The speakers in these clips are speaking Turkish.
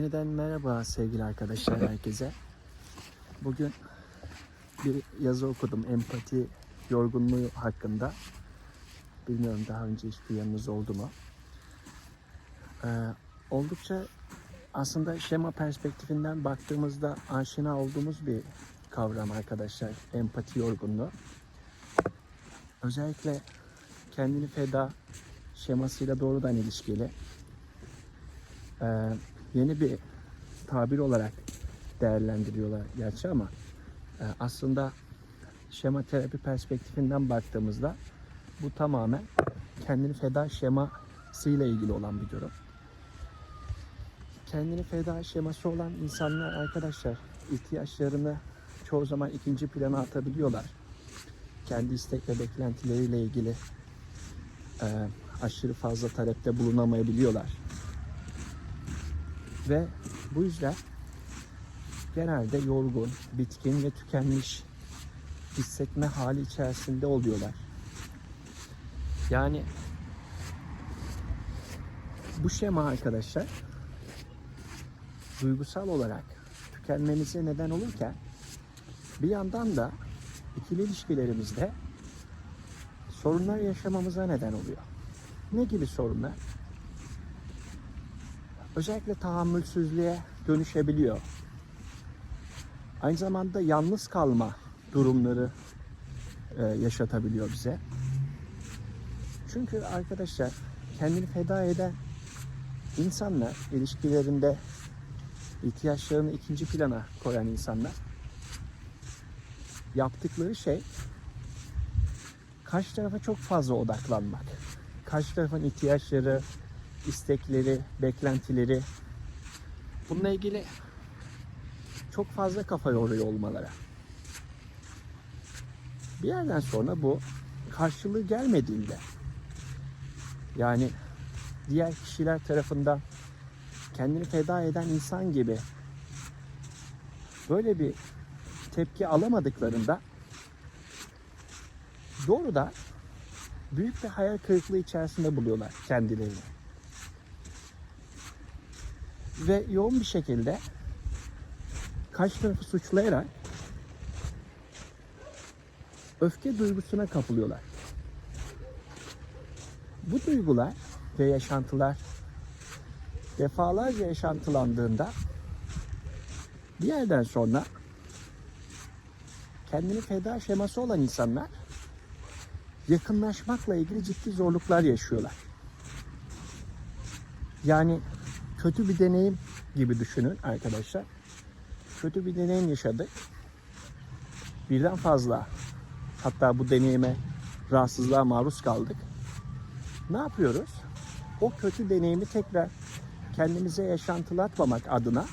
Yeniden merhaba sevgili arkadaşlar herkese. Bugün bir yazı okudum empati yorgunluğu hakkında. Bilmiyorum daha önce hiç duyanınız oldu mu? Ee, oldukça aslında şema perspektifinden baktığımızda aşina olduğumuz bir kavram arkadaşlar. Empati yorgunluğu. Özellikle kendini feda şemasıyla doğrudan ilişkili. Ee, yeni bir tabir olarak değerlendiriyorlar gerçi ama e, aslında şema terapi perspektifinden baktığımızda bu tamamen kendini feda şeması ile ilgili olan bir durum. Kendini feda şeması olan insanlar arkadaşlar ihtiyaçlarını çoğu zaman ikinci plana atabiliyorlar. Kendi istek ve beklentileriyle ilgili e, aşırı fazla talepte bulunamayabiliyorlar. Ve bu yüzden genelde yorgun, bitkin ve tükenmiş hissetme hali içerisinde oluyorlar. Yani bu şema arkadaşlar duygusal olarak tükenmemize neden olurken bir yandan da ikili ilişkilerimizde sorunlar yaşamamıza neden oluyor. Ne gibi sorunlar? Özellikle tahammülsüzlüğe dönüşebiliyor. Aynı zamanda yalnız kalma durumları e, yaşatabiliyor bize. Çünkü arkadaşlar kendini feda eden insanlar ilişkilerinde ihtiyaçlarını ikinci plana koyan insanlar yaptıkları şey karşı tarafa çok fazla odaklanmak. Karşı tarafın ihtiyaçları, istekleri, beklentileri bununla ilgili çok fazla kafa yoruyor olmaları. Bir yerden sonra bu karşılığı gelmediğinde yani diğer kişiler tarafından kendini feda eden insan gibi böyle bir tepki alamadıklarında doğrudan büyük bir hayal kırıklığı içerisinde buluyorlar kendilerini ve yoğun bir şekilde karşı tarafı suçlayarak öfke duygusuna kapılıyorlar. Bu duygular ve yaşantılar defalarca yaşantılandığında bir yerden sonra kendini feda şeması olan insanlar yakınlaşmakla ilgili ciddi zorluklar yaşıyorlar. Yani kötü bir deneyim gibi düşünün arkadaşlar. Kötü bir deneyim yaşadık. Birden fazla hatta bu deneyime rahatsızlığa maruz kaldık. Ne yapıyoruz? O kötü deneyimi tekrar kendimize yaşantılatmamak adına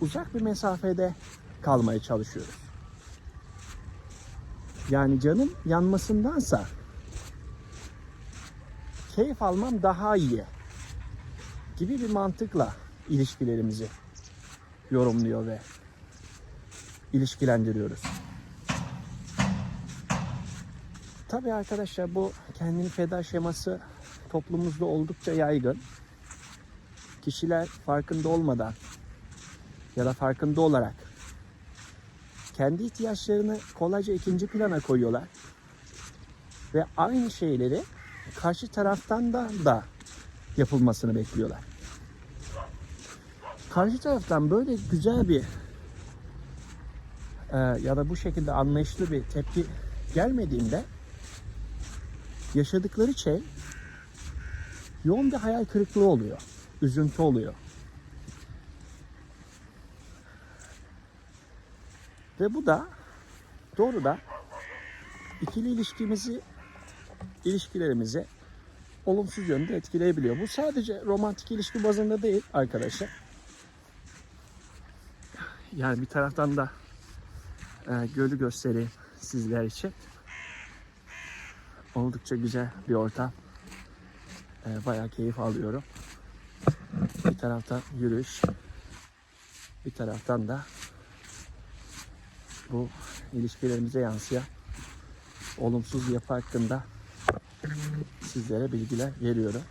uzak bir mesafede kalmaya çalışıyoruz. Yani canım yanmasındansa keyif almam daha iyi gibi bir mantıkla ilişkilerimizi yorumluyor ve ilişkilendiriyoruz. Tabii arkadaşlar bu kendini feda şeması toplumumuzda oldukça yaygın. Kişiler farkında olmadan ya da farkında olarak kendi ihtiyaçlarını kolayca ikinci plana koyuyorlar. Ve aynı şeyleri karşı taraftan da da yapılmasını bekliyorlar. Karşı taraftan böyle güzel bir e, ya da bu şekilde anlayışlı bir tepki gelmediğinde yaşadıkları şey yoğun bir hayal kırıklığı oluyor. Üzüntü oluyor. Ve bu da doğrudan ikili ilişkimizi ilişkilerimize olumsuz yönde etkileyebiliyor. Bu sadece romantik ilişki bazında değil arkadaşlar. Yani bir taraftan da e, gölü göstereyim sizler için. Oldukça güzel bir ortam. E, bayağı keyif alıyorum. Bir taraftan yürüyüş. Bir taraftan da bu ilişkilerimize yansıyan olumsuz yapı hakkında sizlere bilgiler veriyorum.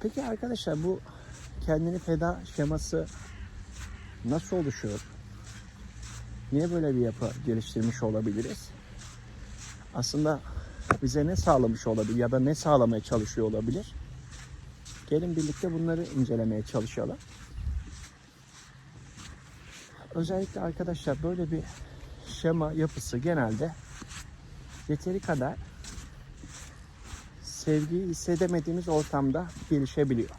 Peki arkadaşlar bu kendini feda şeması nasıl oluşuyor? Niye böyle bir yapı geliştirmiş olabiliriz? Aslında bize ne sağlamış olabilir ya da ne sağlamaya çalışıyor olabilir? Gelin birlikte bunları incelemeye çalışalım. Özellikle arkadaşlar böyle bir şema yapısı genelde yeteri kadar sevgiyi hissedemediğimiz ortamda gelişebiliyor.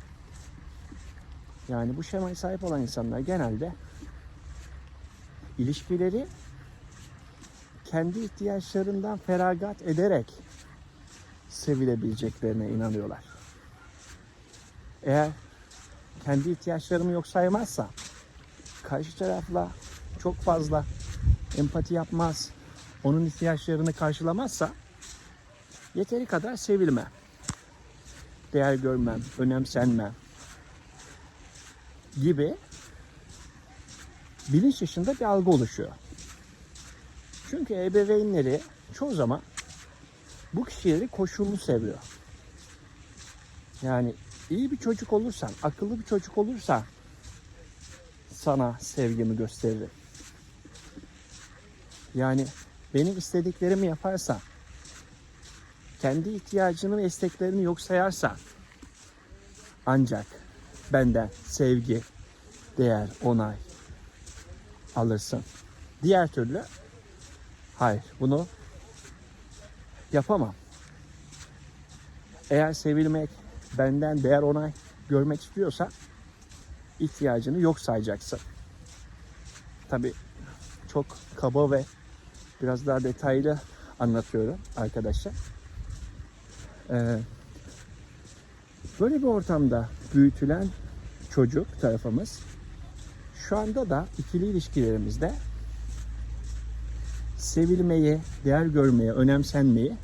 Yani bu şemaya sahip olan insanlar genelde ilişkileri kendi ihtiyaçlarından feragat ederek sevilebileceklerine inanıyorlar. Eğer kendi ihtiyaçlarımı yok saymazsa karşı tarafla çok fazla empati yapmaz, onun ihtiyaçlarını karşılamazsa yeteri kadar sevilmem, değer görmem, önemsenmem gibi bilinç dışında bir algı oluşuyor. Çünkü ebeveynleri çoğu zaman bu kişileri koşullu seviyor. Yani iyi bir çocuk olursan, akıllı bir çocuk olursan sana sevgimi gösteririm. Yani benim istediklerimi yaparsan, kendi ihtiyacını ve isteklerini yok sayarsan ancak benden sevgi, değer, onay alırsın. Diğer türlü hayır bunu yapamam. Eğer sevilmek, benden değer onay görmek istiyorsa ihtiyacını yok sayacaksın. Tabi çok kaba ve biraz daha detaylı anlatıyorum arkadaşlar. Ee, böyle bir ortamda büyütülen çocuk tarafımız şu anda da ikili ilişkilerimizde sevilmeyi, değer görmeyi, önemsenmeyi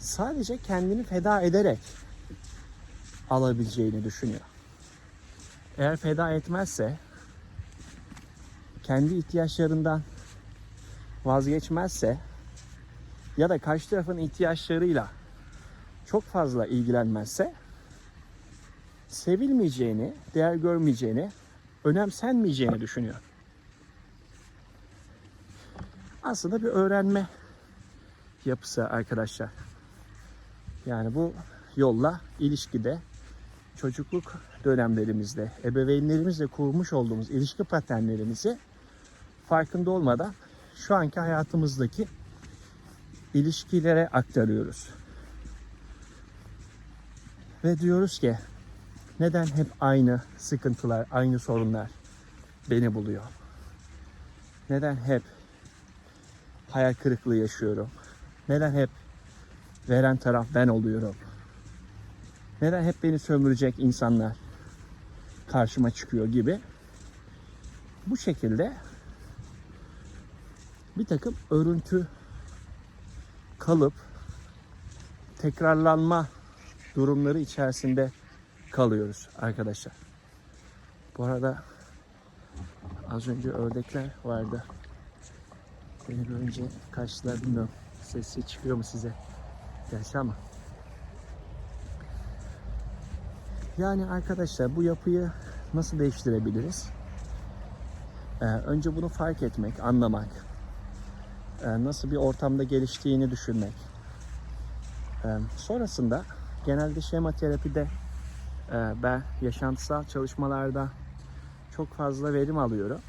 sadece kendini feda ederek alabileceğini düşünüyor. Eğer feda etmezse kendi ihtiyaçlarından vazgeçmezse ya da karşı tarafın ihtiyaçlarıyla çok fazla ilgilenmezse sevilmeyeceğini, değer görmeyeceğini, önemsenmeyeceğini düşünüyor. Aslında bir öğrenme yapısı arkadaşlar. Yani bu yolla ilişkide çocukluk dönemlerimizde ebeveynlerimizle kurmuş olduğumuz ilişki paternlerimizi farkında olmadan şu anki hayatımızdaki ilişkilere aktarıyoruz. Ve diyoruz ki neden hep aynı sıkıntılar, aynı sorunlar beni buluyor? Neden hep hayal kırıklığı yaşıyorum? Neden hep veren taraf ben oluyorum? Neden hep beni sömürecek insanlar karşıma çıkıyor gibi? Bu şekilde bir takım örüntü kalıp tekrarlanma durumları içerisinde kalıyoruz arkadaşlar. Bu arada az önce ördekler vardı. Beni görünce kaçtılar bilmiyorum. Sesi çıkıyor mu size? Gerçi ama. Yani arkadaşlar bu yapıyı nasıl değiştirebiliriz? Ee, önce bunu fark etmek, anlamak. Ee, nasıl bir ortamda geliştiğini düşünmek. Ee, sonrasında genelde şema terapide e, ben yaşantısal çalışmalarda çok fazla verim alıyorum.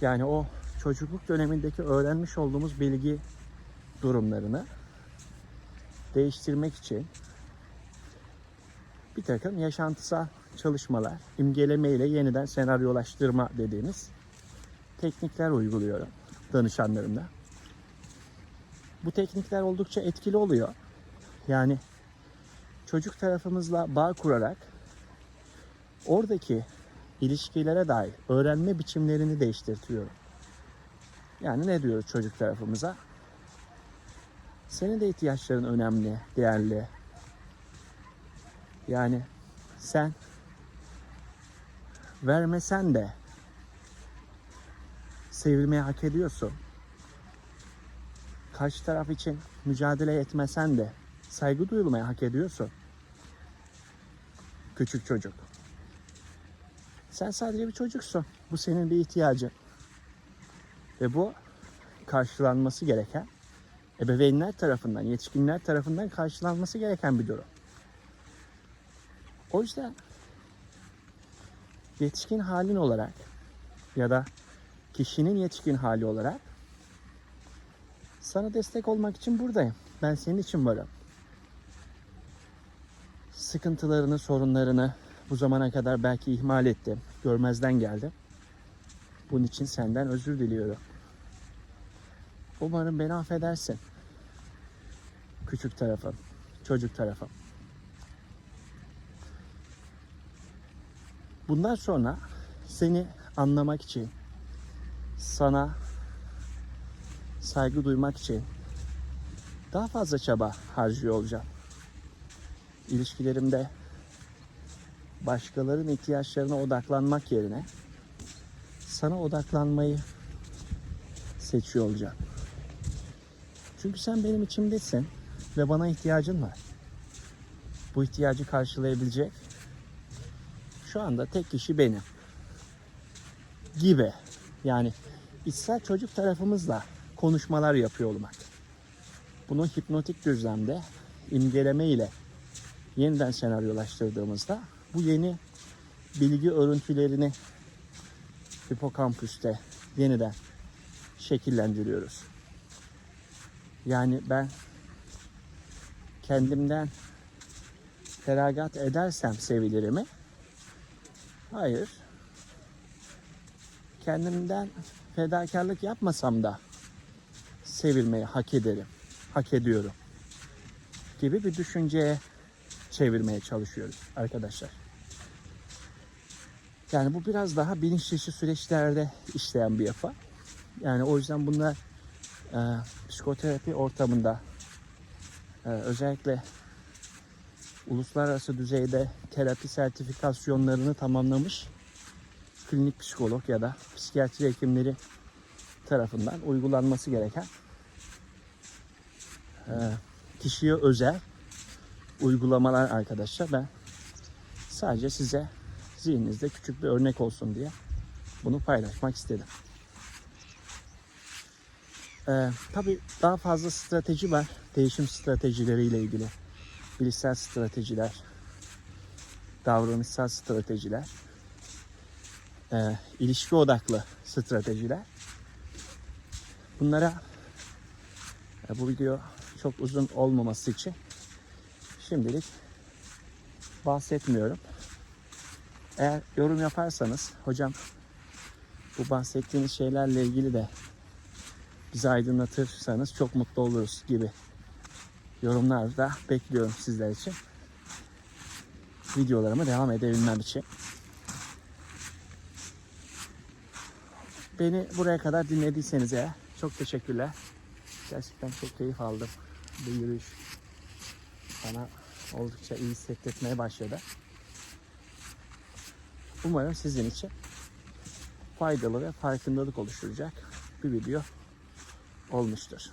Yani o çocukluk dönemindeki öğrenmiş olduğumuz bilgi durumlarını değiştirmek için bir takım yaşantısal çalışmalar, imgeleme ile yeniden senaryolaştırma dediğimiz teknikler uyguluyorum danışanlarımla. Bu teknikler oldukça etkili oluyor. Yani çocuk tarafımızla bağ kurarak oradaki ilişkilere dair öğrenme biçimlerini değiştirtiyorum. Yani ne diyoruz çocuk tarafımıza? Senin de ihtiyaçların önemli, değerli. Yani sen vermesen de sevilmeyi hak ediyorsun. Karşı taraf için mücadele etmesen de saygı duyulmayı hak ediyorsun. küçük çocuk. Sen sadece bir çocuksun. Bu senin bir ihtiyacın. Ve bu karşılanması gereken, ebeveynler tarafından, yetişkinler tarafından karşılanması gereken bir durum. O yüzden yetişkin halin olarak ya da kişinin yetişkin hali olarak sana destek olmak için buradayım. Ben senin için varım. Sıkıntılarını, sorunlarını bu zamana kadar belki ihmal ettim. Görmezden geldim. Bunun için senden özür diliyorum. Umarım beni affedersin. Küçük tarafım, çocuk tarafım. Bundan sonra seni anlamak için, sana saygı duymak için daha fazla çaba harcıyor olacağım. İlişkilerimde başkalarının ihtiyaçlarına odaklanmak yerine sana odaklanmayı seçiyor olacağım. Çünkü sen benim içimdesin ve bana ihtiyacın var. Bu ihtiyacı karşılayabilecek şu anda tek kişi benim. Gibi. Yani içsel çocuk tarafımızla konuşmalar yapıyor olmak. Bunu hipnotik düzlemde imgeleme ile yeniden senaryolaştırdığımızda bu yeni bilgi örüntülerini hipokampüste yeniden şekillendiriyoruz. Yani ben kendimden feragat edersem sevilirimi hayır kendimden fedakarlık yapmasam da sevilmeyi hak ederim, hak ediyorum gibi bir düşünceye çevirmeye çalışıyoruz arkadaşlar. Yani bu biraz daha bilinç dışı süreçlerde işleyen bir yapı. Yani o yüzden bunlar e, psikoterapi ortamında e, özellikle uluslararası düzeyde terapi sertifikasyonlarını tamamlamış klinik psikolog ya da psikiyatri hekimleri tarafından uygulanması gereken e, kişiye özel uygulamalar arkadaşlar. Ben sadece size zihninizde küçük bir örnek olsun diye bunu paylaşmak istedim. Ee, tabii daha fazla strateji var. Değişim stratejileriyle ilgili. Bilişsel stratejiler, davranışsal stratejiler, e, ilişki odaklı stratejiler. Bunlara e, bu video çok uzun olmaması için şimdilik bahsetmiyorum. Eğer yorum yaparsanız hocam bu bahsettiğiniz şeylerle ilgili de bizi aydınlatırsanız çok mutlu oluruz gibi yorumlar da bekliyorum sizler için. Videolarıma devam edebilmem için. Beni buraya kadar dinlediyseniz eğer çok teşekkürler. Gerçekten çok keyif aldım. Bu yürüyüş bana oldukça iyi hissettirmeye başladı. Umarım sizin için faydalı ve farkındalık oluşturacak bir video olmuştur.